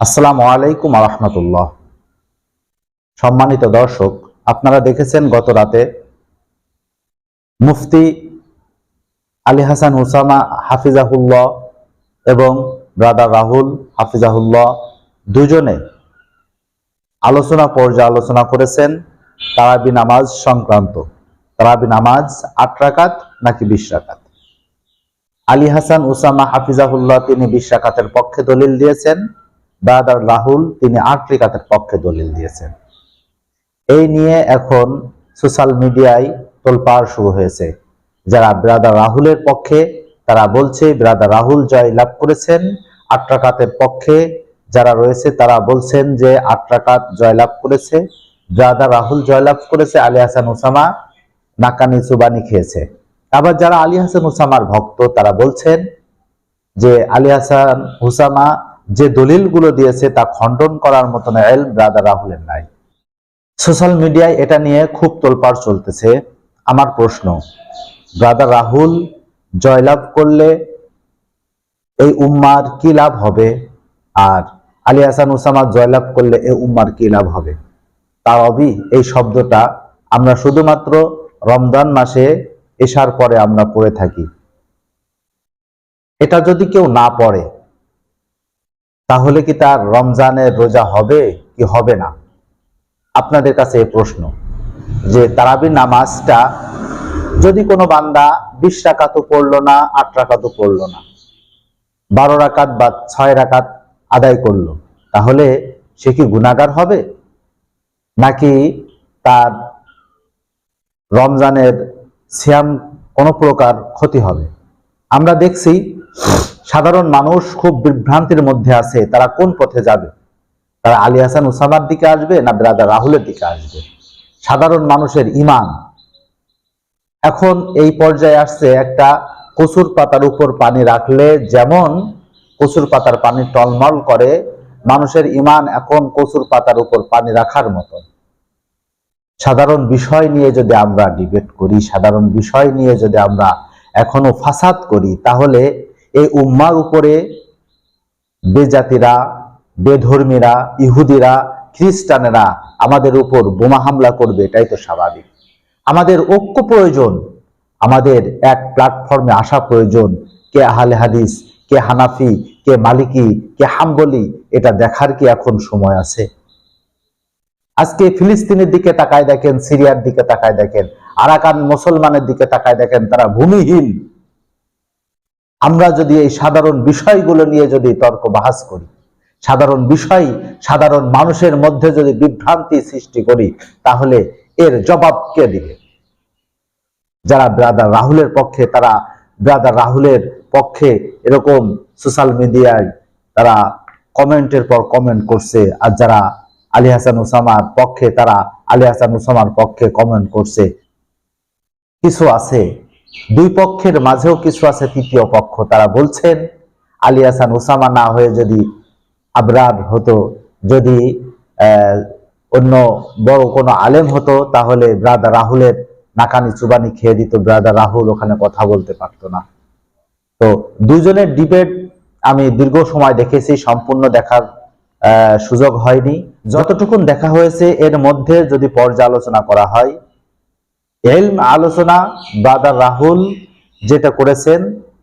আসসালামু আলাইকুম রহমতুল্লাহ। সম্মানিত দর্শক, আপনারা দেখেছেন গত রাতে মুফতি আলী হাসান হুসামা হাফিজাহুল্লাহ এবং ব্রাদার রাহুল হাফিজাহুল্লাহ দুজনে আলোচনা পর্যালোচনা করেছেন তারাবি নামাজ সংক্রান্ত। তারাবি নামাজ আট রাকাত নাকি বিশ রাকাত? আলী হাসান উসামা হাফিজাহুল্লাহ তিনি বিশ রাকাতের পক্ষে দলিল দিয়েছেন। ব্রাদার রাহুল, তিনি আট রিকাতের পক্ষে দলিল দিয়েছেন। এই নিয়ে এখন সোশ্যাল মিডিয়ায় তোলপাড় শুরু হয়েছে। যারা ব্রাদার রাহুলের পক্ষে, তারা বলছে, ব্রাদার রাহুল জয় লাভ করেছেন আট রাকাতের পক্ষে। যারা রয়েছে, তারা বলছেন যে আট রাকাত জয়লাভ করেছে। ব্রাদার রাহুল জয়লাভ করেছে আলী হাসান উসামা নাকানি সুবানি খেয়েছে। আবার যারা আলী হাসান উসামার ভক্ত, তারা বলছেন যে, আলী হাসান হুসামা যে দলিলগুলো দিয়েছে তা খণ্ডন করার মতন এল ব্রাদার রাহুলের নাই। সোশ্যাল মিডিয়ায় এটা নিয়ে খুব তোলপাড় চলতেছে আমার প্রশ্ন। ব্রাদার রাহুল জয়লাভ করলে এই উম্মার কি লাভ হবে? আর আলী হাসান উসামা জয়লাভ করলে এই উম্মার কি লাভ হবে? তার অবি এই শব্দটা আমরা শুধুমাত্র রমজান মাসে এসার পরে আমরা পড়ে থাকি। এটা যদি কেউ না পড়ে তাহলে কি তার রমজানের রোজা হবে কি হবে না? আপনাদের কাছে প্রশ্ন, যে তারাবি নামাজটা যদি কোনো বান্দা বিশ রাকাতও পড়ল না, আট রাকাতও পড়ল না, বারো রাকাত বা ছয় রাকাত আদায় করল, তাহলে সে কি গুণাগার হবে? নাকি তার রমজানের সিয়াম কোনো প্রকার ক্ষতি হবে? আমরা দেখছি সাধারণ মানুষ খুব বিভ্রান্তির মধ্যে আছে, তারা কোন পথে যাবে? তারা আলী হাসান উসামার দিকে আসবে না ব্রাদার রাহুলের দিকে আসবে? সাধারণ মানুষের ইমান। এখন এই পর্যায়ে আসছে একটা কচুর পাতার উপর পানি রাখলে যেমন কচুর পাতার পানি টলমল করে, মানুষের ইমান এখন কচুর পাতার উপর পানি রাখার মতন। সাধারণ বিষয় নিয়ে যদি আমরা ডিবেট করি, সাধারণ বিষয় নিয়ে যদি আমরা এখনও ফাসাদ করি, তাহলে এই উম্মার উপরে বেজাতিরা, বেধর্মীরা, ইহুদিরা, খ্রিস্টানেরা আমাদের উপর বোমা হামলা করবে, এটাই তো স্বাভাবিক। আমাদের ঐক্য প্রয়োজন, আমাদের এক প্ল্যাটফর্মে আসা প্রয়োজন, কে আহলে হাদিস, কে হানাফি, কে মালিকি, কে হাম্বলি, এটা দেখার কি এখন সময় আছে? আজকে ফিলিস্তিনের দিকে তাকায় দেখেন, সিরিয়ার দিকে তাকায় দেখেন, আরাকান মুসলমানের দিকে তাকায় দেখেন, তারা ভূমিহীন। আমরা যদি এই সাধারণ বিষয়গুলো নিয়ে যদি তর্ক বাহাস করি, সাধারণ বিষয়, সাধারণ মানুষের মধ্যে যদি বিভ্রান্তি সৃষ্টি করি, তাহলে এর জবাব কে দিবে? যারা ব্রাদার রাহুলের পক্ষে, তারা ব্রাদার রাহুলের পক্ষে এরকম সোশ্যাল মিডিয়ায় তারা কমেন্টের পর কমেন্ট করছে, আর যারা আলী হাসান উসামার পক্ষে, তারা আলী হাসান উসামার পক্ষে কমেন্ট করছে। কিছু আছে দুই পক্ষের মাঝেও কিছু আছে তৃতীয় পক্ষ। তারা বলছেন, আলী হাসান উসামা না হয়ে যদি আবরার হতো, যদি অন্য বড় কোনো আলেম হতো, তাহলে ব্রাদার রাহুলের নাকানি চুবানি খেয়ে দিত। ব্রাদার রাহুল ওখানে কথা বলতে পারতো না। তো দুজনের ডিবেট আমি দীর্ঘ সময় দেখেছি, সম্পূর্ণ দেখার সুযোগ হয়নি। যতটুকুন দেখা হয়েছে, এর মধ্যে যদি পর্যালোচনা করা হয় এলম আলোচনা ব্রাদার রাহুল যেটা করেছেন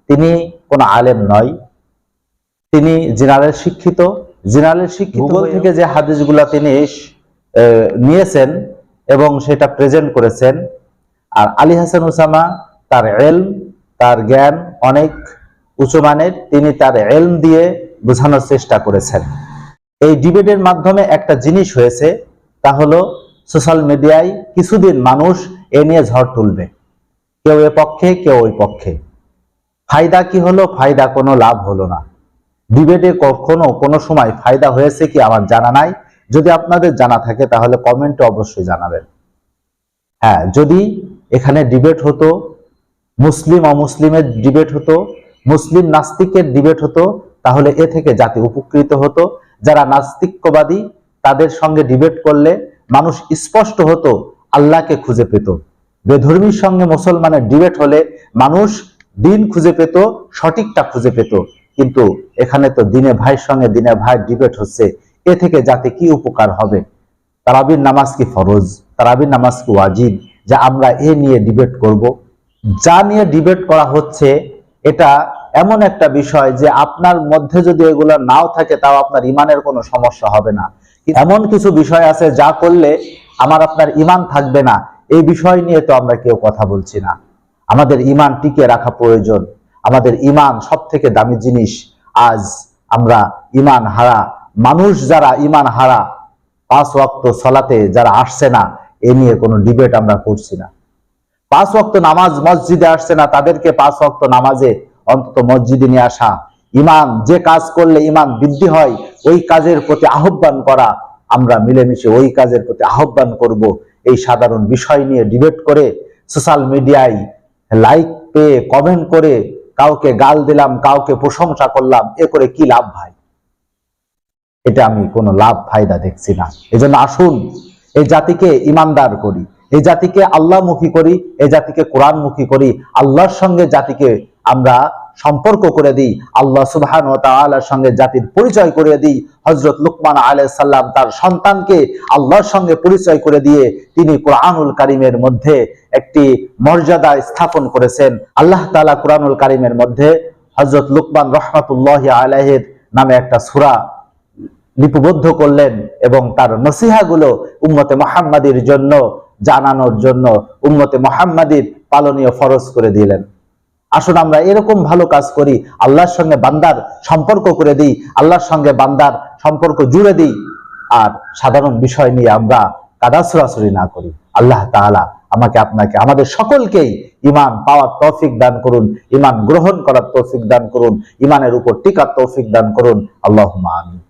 তিনি কোনো আলেম নয়। তিনি জিনারের শিক্ষিত। জিনারের শিক্ষিত থেকে যে হাদিসগুলা তিনি নিয়েছেন এবং সেটা প্রেজেন্ট করেছেন আর আলী হাসান উসামা তার এলম তার জ্ঞান অনেক উঁচু মানের তিনি তার এলম দিয়ে বোঝানোর চেষ্টা করেছেন। এই ডিবেটের মাধ্যমে একটা জিনিস হয়েছে তা হলো সোশ্যাল মিডিয়ায় কিছুদিন মানুষ এ নিয়ে ঝড় তুলবে। কেউ এ পক্ষে, কেউ ওই পক্ষে। ফায়দা কি হলো? ফায়দা কোনো লাভ হলো না। ডিবেটে কখনো কোনো সময় ফায়দা হয়েছে কি আমার জানা নাই। যদি আপনাদের জানা থাকে তাহলে কমেন্টে অবশ্যই জানাবেন। হ্যাঁ যদি এখানে ডিবেট হতো, মুসলিম, অমুসলিমের ডিবেট হতো, মুসলিম নাস্তিকের ডিবেট হতো, তাহলে এ থেকে জাতি উপকৃত হতো। যারা নাস্তিক্যবাদী তাদের সঙ্গে ডিবেট করলে মানুষ স্পষ্ট হতো, আল্লাহকে খুঁজে পেত। বেধর্মীর সঙ্গে মুসলমানের ডিবেট হলে মানুষ দিন খুঁজে পেত, সঠিকটা খুঁজে পেত। কিন্তু এখানে তো দিনে ভাইয়ের সঙ্গে দিনে ভাই ডিবেট হচ্ছে, এ থেকে যাতে কি উপকার হবে? তারাবির নামাজ কি ফরজ? তারাবির নামাজ কি ওয়াজিব? যা আমরা এ নিয়ে ডিবেট করব। যা নিয়ে ডিবেট করা হচ্ছে, এটা এমন একটা বিষয় যে আপনার মধ্যে যদি এগুলো নাও থাকে, তাও আপনার ইমানের কোনো সমস্যা হবে না। এমন কিছু বিষয় আছে যা করলে আমার আপনার ইমান থাকবে না। এই বিষয় নিয়ে তো আমরা কেউ কথা বলছি না। আমাদের ইমান টিকিয়ে রাখা প্রয়োজন। আমাদের ইমান সব থেকে দামি জিনিস। আজ আমরা ইমান হারা মানুষ যারা ইমান হারা, পাঁচ ওয়াক্ত সলাতে যারা আসছে না, এ নিয়ে কোনো ডিবেট আমরা করছি না। পাঁচ ওয়াক্ত নামাজ মসজিদে আসছে না, তাদেরকে পাঁচ ওয়াক্ত নামাজে অন্তত মসজিদে নিয়ে আসা। ইমান যে কাজ করলে ইমান বৃদ্ধি হয়, ওই কাজের প্রতি আহ্বান করা। আমরা মিলেমিশে ওই কাজের প্রতি আহ্বান করব। এই সাধারণ বিষয় নিয়ে ডিবেট করে সোশ্যাল মিডিয়ায় লাইক পেয়ে কমেন্ট করে, কাউকে গাল দিলাম, কাউকে প্রশংসা করলাম, এ করে কি লাভ ভাই? এটা আমি কোনো লাভ, ফায়দা দেখছি না। এজন্য আসুন এই জাতিকে ইমানদার করি। এই জাতিকে আল্লাহমুখী করি এই জাতিকে কোরআনমুখী করি। আল্লাহর সঙ্গে জাতিকে আমরা সম্পর্ক করে দিই, আল্লাহ সুবহান ও তাআলার সঙ্গে জাতির পরিচয় করে দিই হজরত লুকমান আলাইহিস সালাম তার সন্তানকে আল্লাহর সঙ্গে পরিচয় করে দিয়ে তিনি কোরআনুল কারিমের মধ্যে একটি মর্যাদা স্থাপন করেছেন। আল্লাহ তাআলা কোরআনুল কারিমের মধ্যে হজরত লুকমান রহমাতুল্লাহ আলাইহির নামে একটা সূরা লিপিবদ্ধ করলেন এবং তার নসিহাগুলো উম্মতে মোহাম্মদীর জন্য, জানানোর জন্য উম্মতে মোহাম্মদীর পালনীয় ফরজ করে দিলেন। আসুন আমরা এরকম ভালো কাজ করি, আল্লাহর সঙ্গে বান্দার সম্পর্ক করে দিই, আল্লাহর সঙ্গে বান্দার সম্পর্ক জুড়ে দিই। আর সাধারণ বিষয় নিয়ে আমরা কাদাসুরাসুরি না করি। আল্লাহ তাআলা আমাকে আপনাকে, আমাদের সকলকেই ইমান পাওয়ার তৌফিক দান করুন ইমান গ্রহণ করার তৌফিক দান করুন ইমানের উপর টিকার তৌফিক দান করুন। আল্লাহ আমিন।